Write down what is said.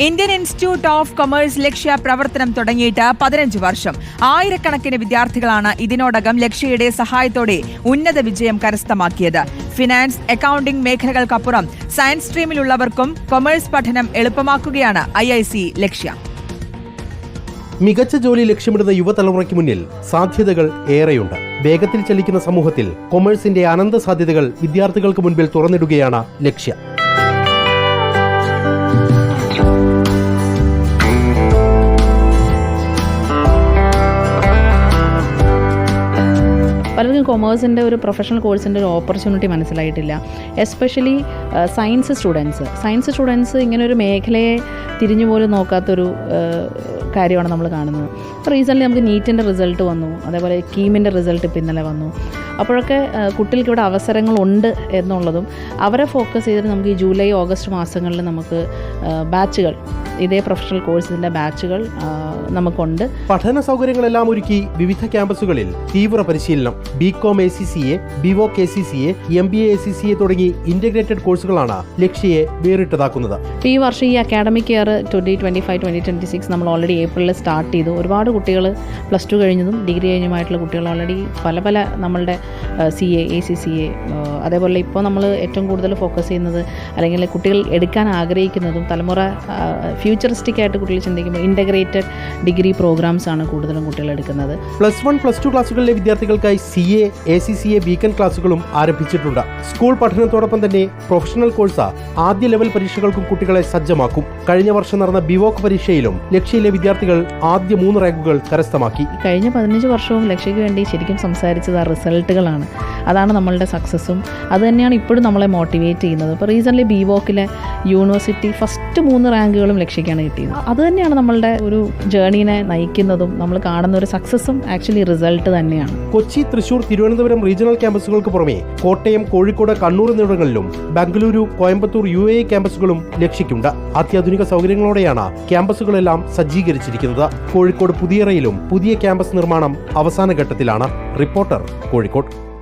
Indian institute of commerce Lakshya പ്രവർത്തനം തുടങ്ങിയിട്ട് പതിനഞ്ച് വർഷം. ആയിരക്കണക്കിന് വിദ്യാർത്ഥികളാണ് ഇതിനോടകം ലക്ഷ്യയുടെ സഹായത്തോടെ ഉന്നത വിജയം കരസ്ഥമാക്കിയത്. ഫിനാൻസ് അക്കൌണ്ടിംഗ് മേഖലകൾക്കപ്പുറം സയൻസ് സ്ട്രീമിലുള്ളവർക്കും കൊമേഴ്സ് പഠനം എളുപ്പമാക്കുകയാണ് ഐ ഐ സി ലക്ഷ്യ. മികച്ച ജോലി ലക്ഷ്യമിടുന്ന യുവതലമുറയ്ക്ക് മുന്നിൽ സാധ്യതകൾ ഏറെയുണ്ട്. വേഗത്തിൽ ചലിക്കുന്ന സമൂഹത്തിൽ കൊമേഴ്സിന്റെ അനന്ത സാധ്യതകൾ വിദ്യാർത്ഥികൾക്ക് മുൻപിൽ തുറന്നിടുകയാണ് ലക്ഷ്യ. പലർക്കും കൊമേഴ്സിന്റെ ഒരു പ്രൊഫഷണൽ കോഴ്സിന്റെ ഒരു ഓപ്പർച്യൂണിറ്റി മനസ്സിലായിട്ടില്ല. Especially science students science students ഇങ്ങനെ ഒരു മേഖലയെ തിരിഞ്ഞു പോലും നോക്കാത്തൊരു കാര്യമാണ് നമ്മൾ കാണുന്നത്. റീസെന്റ്ലി നമുക്ക് നീറ്റിന്റെ റിസൾട്ട് വന്നു. അതേപോലെ കീമിന്റെ റിസൾട്ട് ഇപ്പോൾ ഇന്നലെ വന്നു. അപ്പോഴൊക്കെ കുട്ടികൾക്ക് ഇവിടെ അവസരങ്ങളുണ്ട് എന്നുള്ളതും അവരെ ഫോക്കസ് ചെയ്തിട്ട് നമുക്ക് ഈ ജൂലൈ ഓഗസ്റ്റ് മാസങ്ങളിൽ നമുക്ക് ബാച്ചുകൾ ഇതേ പ്രൊഫഷണൽ കോഴ്സിന്റെ ബാച്ചുകൾ നമുക്കുണ്ട്. പഠന സൗകര്യങ്ങളെല്ലാം ഒരുക്കി വിവിധ ക്യാമ്പസുകളിൽ തീവ്ര പരിശീലനം. B com A C C A BVoc A C C A M B A C C A തുടങ്ങി ഇന്റഗ്രേറ്റഡ് കോഴ്സുകളാണ് ലക്ഷ്യയെ വേറിട്ടതാക്കുന്നത്. ഈ വർഷം ഈ academic year twenty twenty five twenty twenty six നമ്മൾ ഓൾറെഡി ഏപ്രിലിൽ സ്റ്റാർട്ട് ചെയ്തു. ഒരുപാട് കുട്ടികൾ പ്ലസ് ടു കഴിഞ്ഞതും ഡിഗ്രി കഴിഞ്ഞുമായിട്ടുള്ള കുട്ടികൾ ഓൾറെഡി പല പല നമ്മളുടെ C A A C C A അതേപോലെ ഇപ്പോൾ നമ്മൾ ഏറ്റവും കൂടുതൽ ഫോക്കസ് ചെയ്യുന്നത് അല്ലെങ്കിൽ കുട്ടികൾ എടുക്കാൻ ആഗ്രഹിക്കുന്നതും തലമുറ ഫ്യൂച്ചറിസ്റ്റിക് ആയിട്ട് കുട്ടികൾ ചിന്തിക്കുമ്പോൾ ഇന്റഗ്രേറ്റഡ് ഡിഗ്രി പ്രോഗ്രാംസ് ആണ് കൂടുതലും കുട്ടികൾ എടുക്കുന്നത്. പ്ലസ് വൺ പ്ലസ് ടു ക്ലാസ്സുകളിലെ വിദ്യാർത്ഥികൾക്കായി C A A C C A weekend ക്ലാസ്സുകളും ആരംഭിച്ചിട്ടുണ്ട്. സ്കൂൾ പഠനത്തോടൊപ്പം തന്നെ പ്രൊഫഷണൽ കോഴ്സ് ആദ്യ ലെവൽ പരീക്ഷകൾക്കും കുട്ടികളെ സജ്ജമാക്കും. കഴിഞ്ഞ വർഷം നടന്ന ബിവോക്ക് പരീക്ഷയിലും ലക്ഷ്യയിലെ വിദ്യാർത്ഥികൾ ആദ്യ മൂന്ന് റാങ്കുകൾ കരസ്ഥമാക്കി. കഴിഞ്ഞ പതിനഞ്ച് വർഷവും ലക്ഷ്യയ്ക്ക് വേണ്ടി ശരിക്കും സംസാരിച്ചത് ആ റിസൾട്ടുകളാണ്. അതാണ് നമ്മളുടെ സക്സസ്സും. അത് തന്നെയാണ് ഇപ്പോഴും നമ്മളെ മോട്ടിവേറ്റ് ചെയ്യുന്നത്. ഇപ്പോൾ റീസെന്റ്ലി ബിവോക്കിലെ യൂണിവേഴ്സിറ്റി ഫസ്റ്റ് മൂന്ന് റാങ്കുകളും ലക്ഷ്യയ്ക്കാണ് കിട്ടിയത്. അത് തന്നെയാണ് നമ്മളുടെ ഒരു ജേണീനെ നയിക്കുന്നതും നമ്മൾ കാണുന്ന ഒരു സക്സസും ആക്ച്വലി റിസൾട്ട് തന്നെയാണ്. കൊച്ചി തൃശൂർ തിരുവനന്തപുരം റീജിയണൽ ക്യാമ്പസുകൾക്ക് പുറമെ കോട്ടയം കോഴിക്കോട് കണ്ണൂർ എന്നിവിടങ്ങളിലും ബംഗളൂരു കോയമ്പത്തൂർ യു എ ക്യാമ്പസുകളും ലക്ഷ്യക്കുണ്ട് അത്യാധുനിക സൗകര്യങ്ങളോടെയാണ് ക്യാമ്പസുകളെല്ലാം സജ്ജീകരിച്ചിരിക്കുന്നത്. കോഴിക്കോട് പുതിയറയിലും പുതിയ ക്യാമ്പസ് നിർമ്മാണം അവസാന ഘട്ടത്തിലാണ്. റിപ്പോർട്ടർ കോഴിക്കോട്.